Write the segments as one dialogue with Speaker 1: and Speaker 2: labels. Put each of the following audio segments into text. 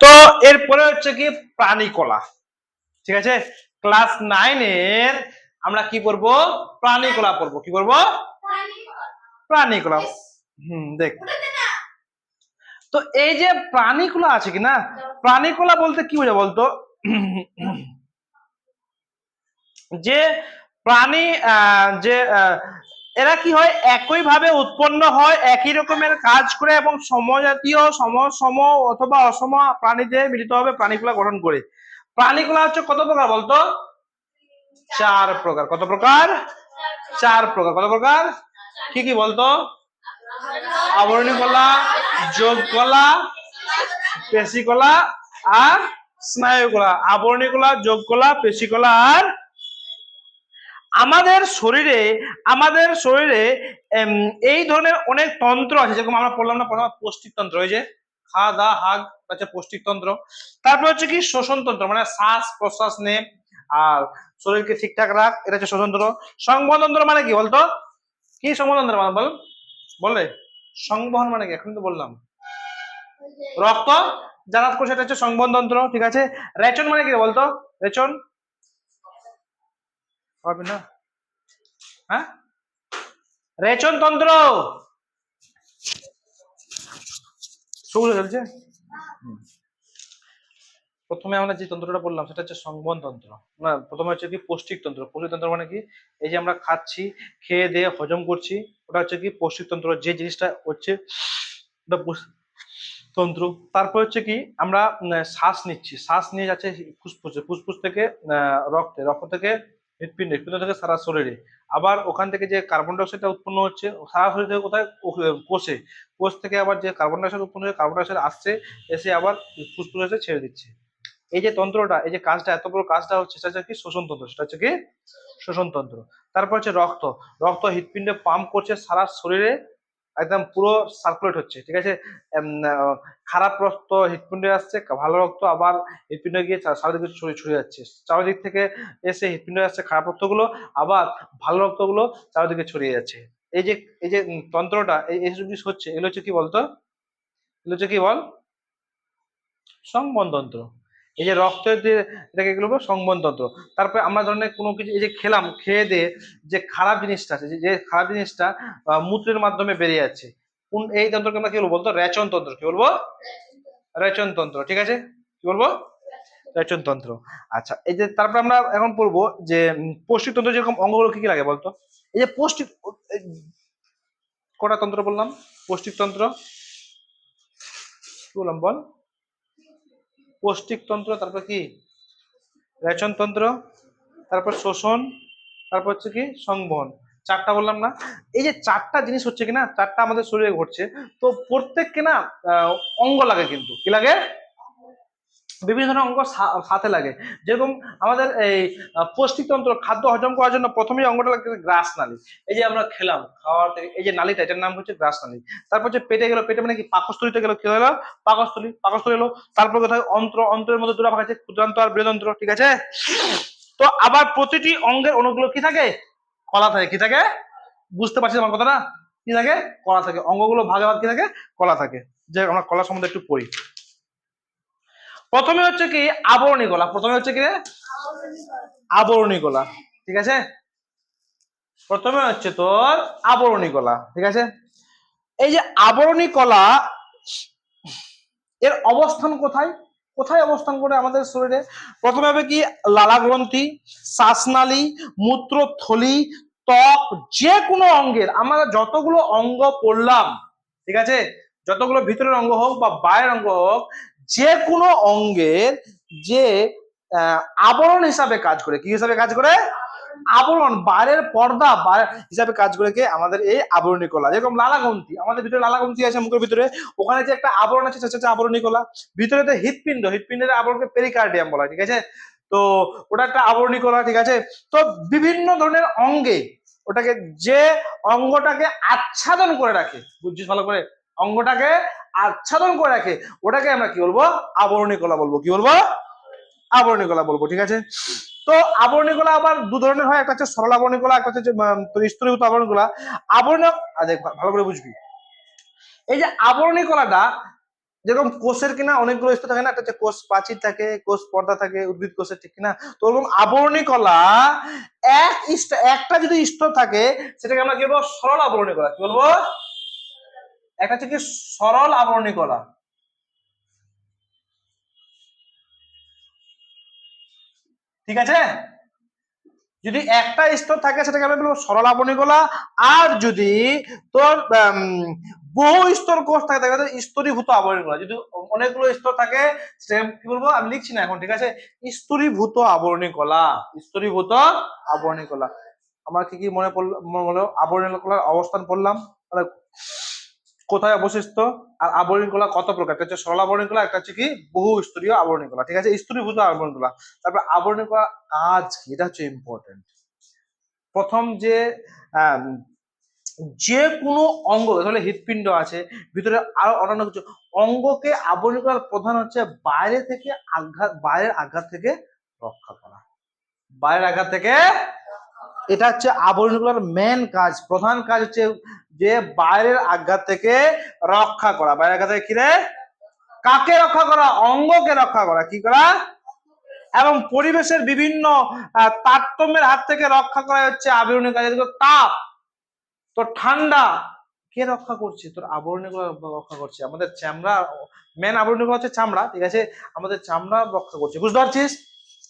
Speaker 1: তো এরপরে হচ্ছে কি প্রাণীকলা। ঠিক আছে? ক্লাস নাইনের আমরা কি পড়ব? প্রাণীকলা পড়ব। কি পড়ব? প্রাণীকলা। হুম দেখ। তো এই যে প্রাণীকলা আছে কি না? প্রাণীকলা বলতে কি বোঝা বলতো? যে প্রাণী আহ, যে আহ, এরা কি হয়? একই ভাবে উৎপন্ন হয়, একই রকমের কাজ করে এবং সমজাতীয় সম সম অথবা অসম প্রাণীতে মিলিত হবে প্রাণীগুলা গঠন করে। প্রাণীগুলা হচ্ছে কত প্রকার বলতো? চার প্রকার। কত প্রকার? চার প্রকার। কত প্রকার? কি কি বলতো? আবরণী কলা, যোগ কলা, পেশি কলা আর স্নায়ু কলা। আবরণী কলা, যোগ কলা, পেশি কলা আর আমাদের শরীরে আমাদের শরীরে এই ধরনের অনেক তন্ত্র আছে, যেরকম আমরা পড়লাম না প্রথমে পৌষ্টিক তন্ত্র ওই যে খাওয়া দাওয়া হাগ হচ্ছে পৌষ্টিক তন্ত্র। তারপর হচ্ছে কি শোষণ তন্ত্র মানে শ্বাস, প্রশ্বাস নে, আর শরীরকে ঠিকঠাক রাখ, এটা হচ্ছে শোষণ তন্ত্র। সংবহন তন্ত্র মানে কি বলতো? কি সংবহন তন্ত্র মানে বল? বলে? সংবহন মানে কি? এখন তো বললাম। রক্ত? জানাত কোষ, এটা হচ্ছে সংবহন তন্ত্র, ঠিক আছে? রেচন মানে কি বলতো? রেচন? হবে না। হ্যাঁ? রেচন তন্ত্র! চলছে প্রথমে আমরা যে তন্ত্রটা বললাম, সেটা হচ্ছে সংবহন তন্ত্র। না, প্রথমে হচ্ছে কি পৌষ্টিক তন্ত্র। পৌষ্টিক তন্ত্র মানে কি? এই যে আমরা খাচ্ছি, খেয়ে দিয়ে হজম করছি, ওটা হচ্ছে কি পৌষ্টিক তন্ত্র। যে জিনিসটা হচ্ছে ওটা তন্ত্র। তারপর হচ্ছে কি আমরা শ্বাস নিচ্ছি। শ্বাস নিয়ে যাচ্ছে ফুসফুসে। ফুসফুস থেকে রক্তে। রক্ত থেকে হৃৎপিণ্ড হৃৎপিণ্ড থেকে সারা শরীরে আবার ওখান থেকে যে কার্বন ডাইঅক্সাইডটা উৎপন্ন হচ্ছে সারা শরীর থেকে কোথায়? কোষে। কোষ থেকে আবার যে কার্বন ডাইঅক্সাইড উৎপন্ন হয়ে কার্বন ডাইঅক্সাইড আসছে, এসে আবার ফুসফুসে ছেড়ে দিচ্ছে। এই যে তন্ত্রটা, এই যে কাজটা, এত বড় কাজটা হচ্ছে, সেটা হচ্ছে কি শোষণ তন্ত্র, সেটা হচ্ছে কি শোষণ তন্ত্র। তারপর হচ্ছে রক্ত। রক্ত হৃৎপিণ্ডে পাম্প করছে সারা শরীরে একদম পুরো সার্কুলেট হচ্ছে, ঠিক আছে? খারাপ রক্ত হৃৎপিণ্ডে আসছে, ভালো রক্ত, আবার হৃৎপিণ্ডে গিয়ে চারিদিকে ছড়িয়ে ছড়িয়ে যাচ্ছে। চারিদিক থেকে এসে হৃৎপিণ্ডে আসছে, খারাপ রক্তগুলো, আবার ভালো রক্তগুলো চারিদিকে ছড়িয়ে যাচ্ছে। এই যে এই যে তন্ত্রটা, এই এই জিনিস হচ্ছে, এগুলো হচ্ছে কি বলতো? এগুলো হচ্ছে কি বল? সংবহন তন্ত্র। এই যে রক্তের যে এটাকে এগুলো বলো সংবহন তন্ত্র তারপরে আমরা ধরনের কোনো কিছু এই যে খেলাম, খেয়ে দিয়ে যে খারাপ জিনিসটা আছে, যে- খারাপ জিনিসটা মূত্রের মাধ্যমে বেরিয়ে যাচ্ছে, কোন এই তন্ত্রকে আমরা কি বলব? বলতো রেচন তন্ত্র। কি বলব? রেচন তন্ত্র, ঠিক আছে? কি বলব? রেচন তন্ত্র। আচ্ছা এই যে তারপরে আমরা এখন পড়ব যে তন্ত্র যেরকম অঙ্গগুলো কি কি লাগে বলতো? এই যে পৌষ্টিক কটা তন্ত্র বললাম? পৌষ্টিক তন্ত্র। কি বললাম বল? পৌষ্টিক তন্ত্র তারপর কি? রেচন তন্ত্র তারপর শোষণ, তারপর হচ্ছে কি? সংবহন। চারটা বললাম না? এই যে চারটা জিনিস হচ্ছে কিনা চারটা আমাদের শরীরে ঘটছে। তো প্রত্যেককে না অঙ্গ লাগে কিন্তু। কি লাগে? বিভিন্ন ধরনের অঙ্গ সাথে লাগে। যেরকম আমাদের এই আহ, পৌষ্টিকতন্ত্র খাদ্য হজম করার জন্য প্রথমেই অঙ্গটা লাগে গ্রাস নালী। এই যে আমরা খেলাম খাওয়ার থেকে এই যে নালীটা এটার নাম হচ্ছে গ্রাস নালী। তারপর হচ্ছে পেটে গেলো পেটে মানে কি? পাকস্থলিতে গেলো কি হলো? পাকস্থলী পাকস্থলী হলো তারপর কোথায়? অন্ত্র অন্ত্রের মধ্যে দুটা ভাগ আছে ক্ষুদ্রান্ত আর বৃহদন্ত্র ঠিক আছে? তো আবার প্রতিটি অঙ্গের অণুগুলো কি থাকে? কলা থাকে কি থাকে? বুঝতে পারছিস আমার কথাটা? কি থাকে? কলা থাকে। অঙ্গগুলো ভাগে ভাগ কি থাকে? কলা থাকে। যে আমরা কলা সম্বন্ধে একটু পড়ি। প্রথমে হচ্ছে কি আবরণী কলা প্রথমে হচ্ছে কি? আবরণী কলা ঠিক আছে? প্রথমে হচ্ছে তোর আবরণী কলা ঠিক আছে? এই যে আবরণী কলা, এর অবস্থান কোথায়? কোথায় অবস্থান করে আমাদের শরীরে? প্রথমে হবে কি লালা গ্রন্থি শ্বাসনালী, মূত্রথলি, ত্বক যে কোনো অঙ্গের, আমরা যতগুলো অঙ্গ পড়লাম, ঠিক আছে? যতগুলো ভিতরের অঙ্গ হোক বা বাইরের অঙ্গ হোক যে কোনো অঙ্গের যে আবরণ হিসাবে কাজ করে। কি হিসাবে কাজ করে? আবরণ বাইরের পর্দা বাইরে হিসাবে কাজ করে কে? আমাদের এই আবরণী কলা। যেরকম লালা গ্রন্থি আমাদের ভিতরে লালা গ্রন্থি আছে মুখের ভিতরে। ওখানে যে একটা আবরণ আছে, সেটা হচ্ছে আবরণী কলা। ভিতরে তো হৃৎপিণ্ড, হৃৎপিণ্ডের আবরণকে পেরিকার্ডিয়াম বলা ঠিক আছে? তো ওটা একটা আবরণী কলা, ঠিক আছে? তো বিভিন্ন ধরনের অঙ্গে ওটাকে যে অঙ্গটাকে আচ্ছাদন করে রাখে, বুঝছিস ভালো করে? অঙ্গটাকে আচ্ছাদন করে রাখে। ওটাকে আমরা কি বলব? আবরণী কলা বলব। কি বলব? আবরণী কলা বলব, ঠিক আছে? তো আবরণী কলা আবার দু ধরনের হয়। একটা হচ্ছে সরল আবরণী কলা, একটা হচ্ছে স্তরীভূত আবরণী কলা। আবরণ দেখ ভালো করে বুঝবি। এই যে আবরণী কলাটা যেরকম কোষের কিনা অনেকগুলো স্তর থাকে না, একটা হচ্ছে কোষ প্রাচীর থাকে, কোষ পর্দা থাকে, উদ্ভিদ কোষের ঠিক কিনা? তো ওরকম আবরণী কলা এক একটা যদি স্তর থাকে, সেটাকে আমরা কি বলব? সরল আবরণী কলা। কি বলব? একটা হচ্ছে কি সরল আবরণী কলা। ঠিক আছে? যদি একটা স্তর থাকে, সেটাকে আমরা বলব সরল আবরণী কলা। আর যদি তোর বহু স্তর কোষ থাকে, তাকে স্তরীভূত আবরণী কলা। যদি অনেকগুলো স্তর থাকে, সেটাকে কি বলব? আমি লিখছি না এখন, ঠিক আছে? স্তরীভূত আবরণী কলা, স্তরীভূত আবরণী কলা। আমার কি কি মনে পড়ল, মনে হলো? আবরণী কলার অবস্থান পড়লাম। কোথায় অবশিষ্ট? আর আবরণী কলা কত প্রকার? একটা হচ্ছে সরল আবরণী কলা, একটা হচ্ছে কি? বহু স্তরীয় আবরণী কলা, ঠিক আছে? স্তরীভূত আবরণী কলা। তারপর আবরণী কলা কাজ কি? এটা হচ্ছে ইম্পর্টেন্ট প্রথম যে যে কোনো অঙ্গ তাহলে হৃৎপিণ্ড আছে, ভিতরে আরও অন্যান্য কিছু, অঙ্গকে আবরণী করার প্রধান হচ্ছে বাইরে থেকে আঘাত, বাইরের আঘাত থেকে রক্ষা করা। বাইরের আঘাত থেকে এটা হচ্ছে আবরণী করার মেন কাজ। প্রধান কাজ হচ্ছে যে বাইরের আঘাত থেকে রক্ষা করা। বাইরের আঘাত থেকে কি রে? কাকে রক্ষা করা? অঙ্গকে রক্ষা করা। কি করা? এবং পরিবেশের বিভিন্ন তারতম্যের হাত থেকে রক্ষা করা হচ্ছে আবরণী কাজ। তাপ তো ঠান্ডা, কে রক্ষা করছে? তোর আবরণী রক্ষা করছে। আমাদের চামড়া মেন আবরণী হচ্ছে চামড়া, ঠিক আছে? আমাদের চামড়া রক্ষা করছে। বুঝতে পারছিস?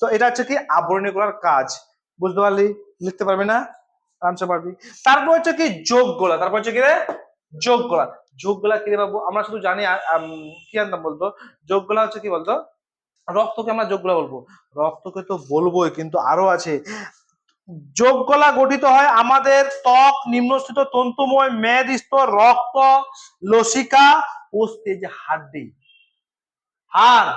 Speaker 1: তো এটা হচ্ছে কি? আবরণী কাজ। বুঝতে পারলি? লিখতে পারবি না আনসার পারবি। তারপর হচ্ছে কি যোগ গোলা, তারপর হচ্ছে কি রে? যোগ গোলা। যোগ গোলা কি রে বাবু? আমরা শুধু জানি কি জানতাম বলতো? যোগ গোলা হচ্ছে কি বলতো? রক্তকে আমরা যোগ গোলা বলব। রক্তকে তো বলবোই, কিন্তু আরও আছে। যোগ গলা গঠিত হয় আমাদের ত্বক, নিম্নস্থিত তন্তুময় মেদ স্তর রক্ত, লসিকা এই যে হাড্ডি। হাড়।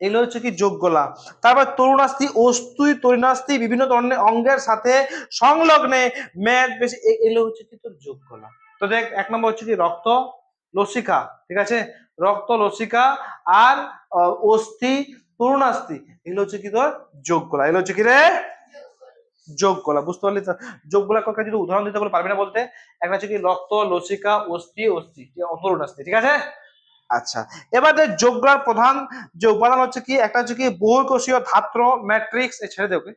Speaker 1: এগুলো হচ্ছে কি যোগ গলা তারপর তরুণাস্থি অস্তুই তরুণাস্থি, বিভিন্ন ধরনের অঙ্গের সাথে সংলগ্নে মেদ বেশি এগুলো হচ্ছে কি তোর যোগ গলা তো দেখ, এক নম্বর হচ্ছে কি রক্ত লসিকা, ঠিক আছে? রক্ত, লসিকা আর অস্থি, তরুণাস্থি, এগুলো হচ্ছে কি তোর যোগ গলা এগুলো হচ্ছে কি রে? যোগ গলা বুঝতে পারলি যোগ গলা কাউকে যদি উদাহরণ দিতে বলে, পারবি না বলতে? একটা হচ্ছে কি রক্ত, লসিকা, অস্থি অস্থি, অন্তরুণাস্থি, ঠিক আছে? আচ্ছা এবার দেখ যোগ প্রধান যে উপাদান হচ্ছে কি, একটা হচ্ছে কি বহুকোষীয় ধাত্র ম্যাট্রিক্স ছেড়ে দেবে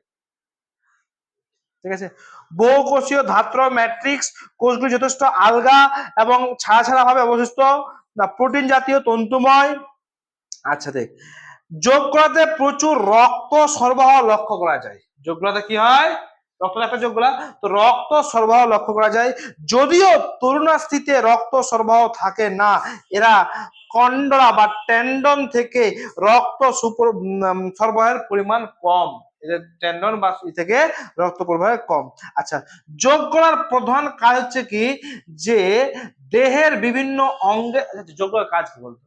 Speaker 1: ঠিক আছে? বহুকোষীয় ধাত্র ম্যাট্রিক্স কোষগুলি যথেষ্ট আলগা এবং ছাড়া ছাড়া ভাবে অবশিষ্ট প্রোটিন জাতীয় তন্তুময়। আচ্ছা দেখ যোগ প্রচুর রক্ত সরবরাহ লক্ষ্য করা যায়। যোগ কি হয়? রক্ত একটা যোগ করা তো রক্ত সরবরাহ লক্ষ্য করা যায়। যদিও তরুণাস্থিতে রক্ত সরবরাহ থাকে না এরা কন্ডরা বা টেন্ডন থেকে রক্ত সুপর সরবরাহের পরিমাণ কম। টেন্ডন বা থেকে রক্ত প্রবাহ কম। আচ্ছা যোগ করার প্রধান কাজ হচ্ছে কি? যে দেহের বিভিন্ন অঙ্গে আচ্ছা, যোগ করার কাজ কি বলতো?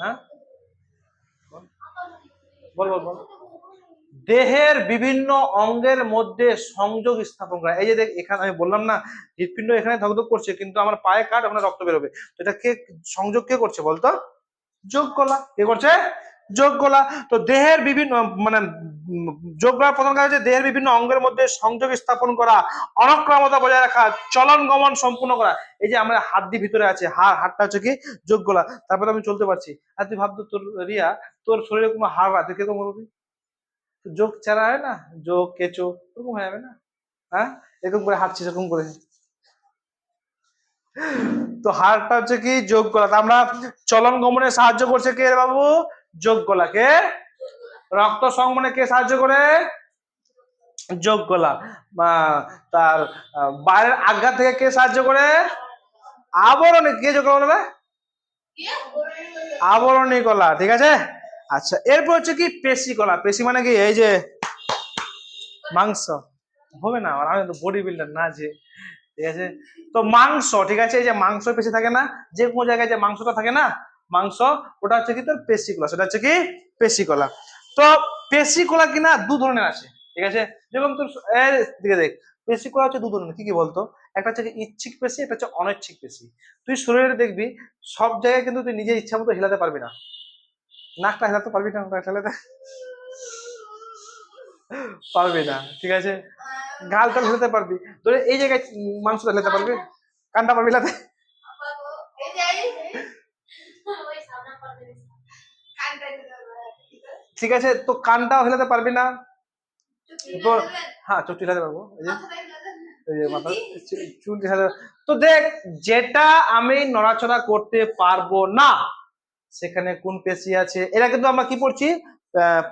Speaker 1: হ্যাঁ? বল বল বল। দেহের বিভিন্ন অঙ্গের মধ্যে সংযোগ স্থাপন করা। এই যে দেখ, এখানে আমি বললাম না, হৃৎপিণ্ড এখানে ধকধক করছে, কিন্তু আমার পায়ে কাট, ওখানে রক্ত বেরোবে। তো এটা কে, সংযোগ কে করছে বলতো? যোগ গলা কে করছে? যোগ গলা তো দেহের বিভিন্ন মানে যোগ গলার প্রধান কাজ হচ্ছে দেহের বিভিন্ন অঙ্গের মধ্যে সংযোগ স্থাপন করা, অনক্রামতা বজায় রাখা, চলন গমন সম্পূর্ণ করা। এই যে আমার দিয়ে ভিতরে আছে, হাড় হাড়টা হচ্ছে কি? যোগ গলা তারপরে আমি চলতে পারছি। আর তুই ভাবতো তোর, রিয়া, তোর শরীরে কোনো হাড় আছে? কীরকম করবি? যোগ চারা হয় না, যোগ, কেঁচো ওরকম হয়ে যাবে না। হ্যাঁ? এরকম করে হাঁটছিস এরকম করে। তো হাড়টা হচ্ছে কি? যোগ গলা। আমরা চলন গমনে সাহায্য করছে কে বাবু? যোগ গলাকে রক্ত সংবহনে কে সাহায্য করে? যোগ গলা। তার বাইরের আঘাত থেকে কে সাহায্য করে? আবরণে। কে যোগ গলা বলবে আবরণী কলা ঠিক আছে? আচ্ছা এরপর হচ্ছে কি পেশি কলা পেশি মানে কি? এই যে মাংস। হবে না আমি তো বডি বিল্ডার না যে। ঠিক আছে? তো মাংস, ঠিক আছে? এই যে মাংস পেশি থাকে না, যে কোনো জায়গায় যে মাংসটা থাকে না, মাংস, ওটা হচ্ছে কি তোর পেশি কলা সেটা হচ্ছে কি পেশি কলা তো পেশি কলা কিনা দু ধরনের আছে ঠিক আছে? যেরকম তোর দিকে দেখ পেশি কলা হচ্ছে দু ধরনের, কি কি বলতো? একটা হচ্ছে ইচ্ছিক পেশি, একটা হচ্ছে অনৈচ্ছিক পেশি। তুই শরীরে দেখবি, সব জায়গায় কিন্তু তুই নিজের ইচ্ছা মতো হেলাতে পারবি না। নাকটা হিলাতে পারবি না, নাকটা হিলাতে? পারবি না, ঠিক আছে? গালটা হিলাতে পারবি। তোর এই জায়গায় মাংসটা হিলাতে পারবি? কানটা পারবি হিলাতে ঠিক আছে, তো কানটাও হেলাতে পারবি না? তো হ্যাঁ চোখটি হেলাতে পারব, এই যে। এই যে মাথা চুল তো দেখ, যেটা আমি নড়াচড়া করতে পারব না সেখানে কোন পেশি আছে? এরা কিন্তু আমরা কি পড়ছি?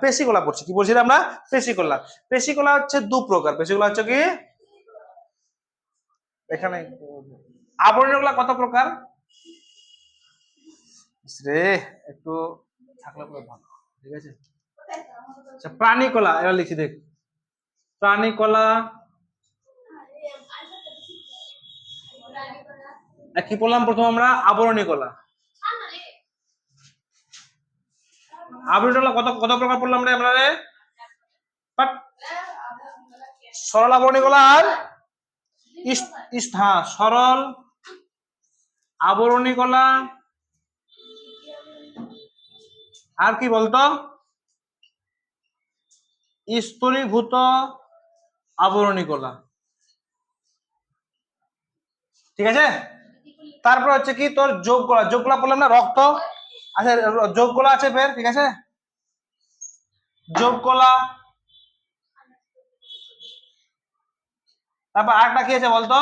Speaker 1: পেশিকলা পড়ছি। কি বলছি আমরা? পেশিকলা। পেশিকলা হচ্ছে দু প্রকার। পেশিকলা হচ্ছে কি? এখানে আবরণীয়গুলা কত প্রকার? একটু থাকলে ভালো। ঠিক আছে? আচ্ছা প্রাণী কলা এবার লিখি, দেখ। প্রাণী কলা কি বললাম প্রথম আমরা? আবরণী কলা আবরণী কলা কত কত প্রকার পড়লাম রে আমরা রে? বাট সরল আবরণী কলা আর হ্যাঁ সরল আবরণী কলা আর কি বলতো? স্তরীভূত আবরণী কলা ঠিক আছে? তারপর হচ্ছে কি তোর যোগ কলা যোগ কলা বললাম না, রক্ত? আচ্ছা যোগ কলা আছে ফের, ঠিক আছে? যোগ কলা। তারপর আরেকটা কি আছে বলতো?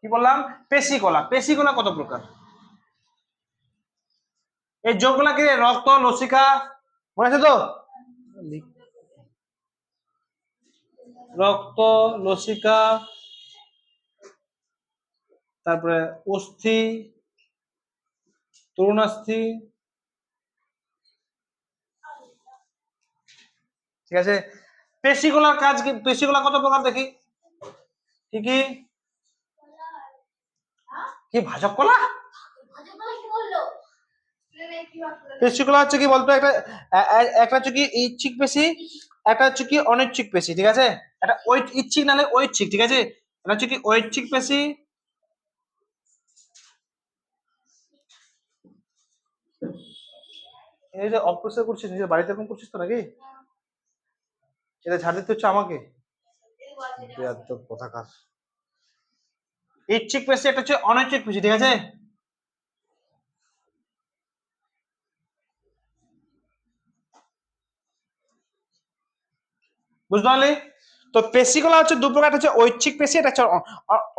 Speaker 1: কি বললাম? পেশি কলা পেশি কলা কত প্রকার? এই যোগগুলা কি রে? রক্ত, লসিকা, মনে আছে তো? রক্ত, লসিকা, তারপরে অস্থি, তরুণাস্থি ঠিক আছে? পেশিগুলার কাজ কি, পেশিগুলা কত প্রকার দেখি? কি কি? কি, ভাজক কলা? পেশিগুলো হচ্ছে কি বলতো, একটা একটা হচ্ছে কি ইচ্ছিক পেশি, একটা হচ্ছে কি অনিচ্ছিক পেশি, ঠিক আছে? একটা ওই ইচ্ছিক নালে ঐচ্ছিক, ঠিক আছে? এটা হচ্ছে কি ঐচ্ছিক পেশি। এই যে অপরিষ্কার করছিস, নিজের বাড়িতে এরকম করছিস তো নাকি? এটা ঝাড় দিতে হচ্ছে আমাকে? ইচ্ছিক পেশি একটা হচ্ছে অনৈচ্ছিক পেশি ঠিক আছে? বুঝতে পারলি? তো পেশিগুলো হচ্ছে দু প্রকার হচ্ছে ঐচ্ছিক পেশি এটা হচ্ছে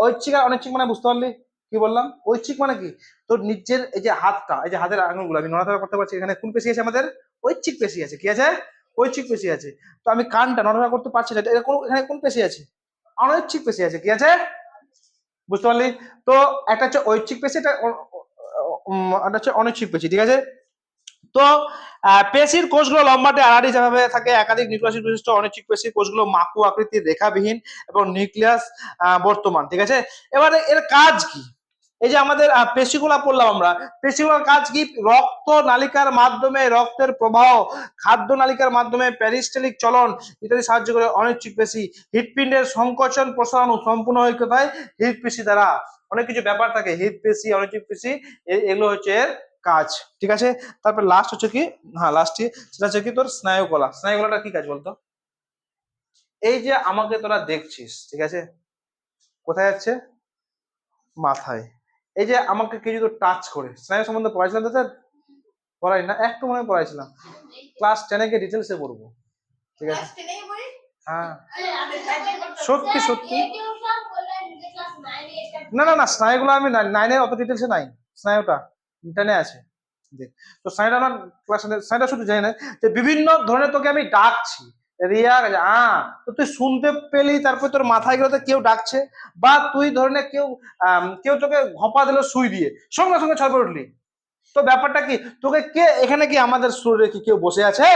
Speaker 1: ঐচ্ছিক আর অনৈচ্ছিক মানে বুঝতে পারলি? কি বললাম? ঐচ্ছিক মানে কি? তোর নিজের এই যে হাতটা, এই যে হাতের আঙুলগুলো আমি নড়াচড়া করতে পারছি, এখানে কোন পেশি আছে আমাদের? ঐচ্ছিক পেশি আছে, কি আছে? ঐচ্ছিক পেশি আছে। তো আমি কানটা নড়াচড়া করতে পারছি না। এটা কোন- এখানে কোন পেশি আছে? অনৈচ্ছিক পেশি আছে। কি আছে? বুঝতে পারলি? তো একটা হচ্ছে ঐচ্ছিক পেশি এটা একটা হচ্ছে অনৈচ্ছিক পেশি, ঠিক আছে? তো পেশির কোষগুলো লম্বাটে আড়াআড়ি যেভাবে থাকে, একাধিক নিউক্লিয়াস বিশিষ্ট অনিচ্ছিক পেশির কোষগুলো মাকু আকৃতির রেখাবিহীন এবং নিউক্লিয়াস বর্তমান, ঠিক আছে? এবারে এর কাজ কি? এই যে আমাদের পেশিগুলা পড়লাম আমরা। পেশিগুলার কাজ কি? রক্ত নালিকার মাধ্যমে রক্তের প্রবাহ, খাদ্য নালিকার মাধ্যমে প্যারিস্টেলিক চলন ইত্যাদি সাহায্য করে অনিচ্ছিক পেশি। হৃৎপিণ্ডের সংকোচন প্রসারণ সম্পূর্ণ ঐক্যতায় হৃৎপেশি দ্বারা। অনেক কিছু ব্যাপার থাকে হৃৎপেশি অনিচ্ছিক পেশি এগুলো হচ্ছে এর কাজ। ঠিক আছে? তারপর লাস্ট হচ্ছে কি? হ্যাঁ লাস্টে সেটা হচ্ছে কি তোর? স্নায়ুকলা। স্নায়ুকলাটা কি কাজ বলতো? এই যে আমাকে তোরা দেখছিস, ঠিক আছে? কোথায় যাচ্ছে মাথায়। এই যে আমাকে কেউ যদি টাচ করে স্নায়ু সম্বন্ধে পড়াইছিলাম তো স্যার পড়াই না একটু মনে পড়াইছিলাম। ক্লাস টেনে গিয়ে ডিটেলসে পড়ব। ঠিক আছে? হ্যাঁ। সত্যি, সত্যি। না না না স্নায়ুগুলো আমি নাইনের অত ডিটেলসে নাই। স্নায়ুটা টেনে আছে। দেখ। তো স্নায়ুটা আমার ক্লাস স্নায়ুটা শুধু জানি না যে বিভিন্ন ধরনের তোকে আমি ডাকছি। রিয়া আ তো তুই শুনতে পেলি তারপর তোর মাথায় গেলে তো কেউ ডাকছে বা তুই ধরনের কেউ আম, কেউ তোকে ঘপা দিল সুই দিয়ে সঙ্গে সঙ্গে ছয় উঠলি। তো ব্যাপারটা কি তোকে কে এখানে কি আমাদের শরীরে কি কেউ বসে আছে?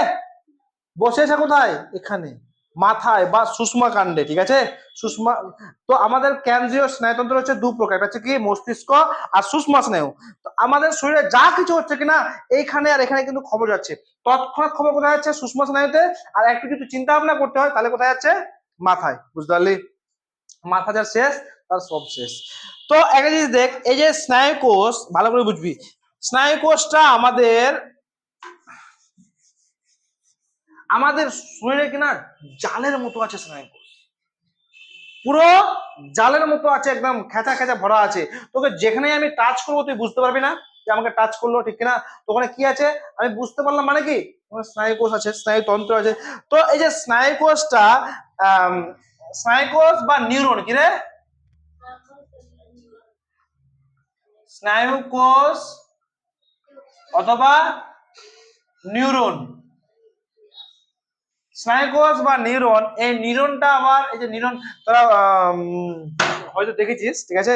Speaker 1: বসে আছে কোথায়? এখানে। মাথায় বা সুষমা কাণ্ডে, ঠিক আছে? সুষমা, তো আমাদের কেন্দ্রীয় স্নায়ুতন্ত্র হচ্ছে দু প্রকার হচ্ছে কি? মস্তিষ্ক আর সুষমা স্নায়ু তো আমাদের শরীরে যা কিছু হচ্ছে কিনা, এইখানে আর এখানে কিন্তু খবর যাচ্ছে। তৎক্ষণাৎ খবর কোথায় যাচ্ছে? সুষমা স্নায়ুতে। আর একটু যদি চিন্তা ভাবনা করতে হয়, তাহলে কোথায় যাচ্ছে? মাথায়, বুঝতে পারলি? মাথা যার শেষ, তার সব শেষ। তো একটা জিনিস দেখ, এই যে স্নায়ু কোষ ভালো করে বুঝবি স্নায়ু কোষটা আমাদের আমাদের শরীরে কিনা জালের মতো আছে স্নায়ু কোষ পুরো জালের মতো আছে, একদম খেঁচা খেঁচা ভরা আছে। তোকে যেখানে আমি টাচ করব, তুই বুঝতে পারবি না যে আমাকে টাচ করল ঠিক কিনা। ওখানে কি আছে? আমি বুঝতে পারলাম মানে কি? স্নায়ু কোষ আছে স্নায়ু তন্ত্র আছে। তো এই যে স্নায়ু কোষটা স্নায়ু কোষ বা নিউরন কি রে? স্নায়ু কোষ অথবা নিউরন। স্নায়ুকোষ বা নিউরন এই নিউরনটা আবার এই যে নিউরন তোরা হয়তো দেখেছিস ঠিক আছে?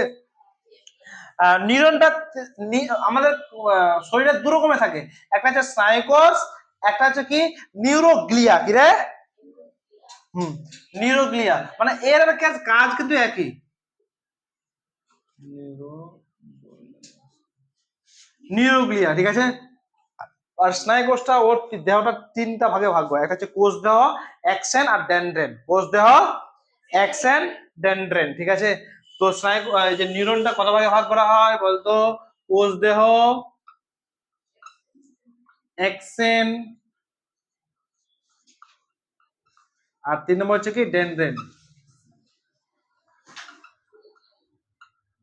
Speaker 1: নিউরনটা আমাদের আহ, শরীরে দু রকমের থাকে। একটা হচ্ছে স্নায়ুকোষ একটা হচ্ছে কি? নিউরোগ্লিয়া কি রে? হুম নিউরোগ্লিয়া। মানে এর কাজ কিন্তু একই। নিউরোগ্লিয়া ঠিক আছে? আর স্নায়ু কোষটা ওর দেহটা তিনটা ভাগে ভাগ হয়। একটা হচ্ছে কোষ দেহ অ্যাকশন আর ডেন্ড্রেন। কোষ দেহ অ্যাকশন ডেন্ড্রেন, ঠিক আছে? তো স্নায়ু যে নিউরনটা কত ভাগে ভাগ করা হয় বলতো? কোষ দেহ অ্যাকশন আর তিন নম্বর হচ্ছে কি? ডেন্ড্রেন।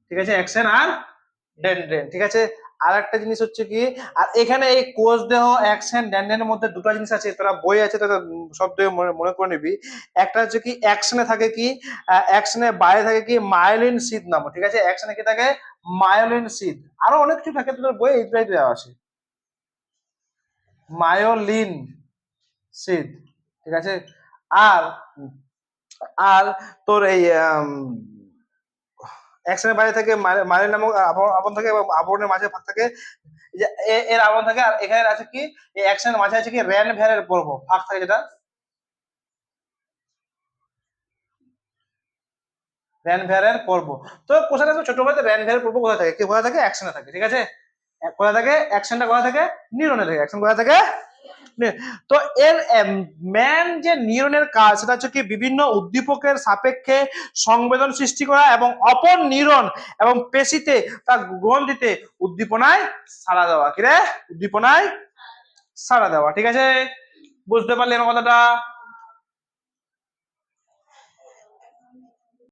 Speaker 1: ঠিক আছে? অ্যাকশন আর ডেন্ড্রেন, ঠিক আছে? আর একটা জিনিস হচ্ছে কি, আর এখানে এই কোষ দেহ, অ্যাকশন ডেন্ড্রেনের মধ্যে দুটো জিনিস আছে, তোরা বই আছে, তোরা সব শব্দ মনে করে নিবি। একটা হচ্ছে কি, অ্যাকশনে থাকে কি অ্যাকশনের বাইরে থাকে কি, মায়োলিন শীত নাম ঠিক আছে? অ্যাকশনে কি থাকে? মায়োলিন শীত আরও অনেক কিছু থাকে, তোদের বই এই এইটাই দেওয়া আছে। মায়োলিন শীত ঠিক আছে? আর আর তোর এই অ্যাকশনের বাইরে থেকে মায়ের নামক আবরণ থাকে এবং আবরণের মাঝে ফাঁক থাকে। এর আবরণ থাকে আর এখানে আছে কি? এই অ্যাকশনের মাঝে আছে কি? র্যান ভ্যারের পর্ব ফাঁক থাকে যেটা। র্যান ভ্যারের পর্ব তো কোথায় থাকে ছোট বলতে র্যান ভ্যারের পর্ব কোথায় থাকে? কোথায় থাকে? অ্যাকশনে থাকে, ঠিক আছে? কোথায় থাকে? অ্যাকশনটা কোথায় থাকে? নিউরনে থাকে। অ্যাকশন কোথায় থাকে? তো এর ম্যান যে নিউরনের কাজ সেটা হচ্ছে কি বিভিন্ন উদ্দীপকের সাপেক্ষে সংবেদন সৃষ্টি করা এবং অপর নিউরন এবং পেশিতে তা গ্রন্থিতে উদ্দীপনায় সাড়া দেওয়া। কি রে? উদ্দীপনায় সাড়া দেওয়া। ঠিক আছে? বুঝতে পারলি আমার কথাটা?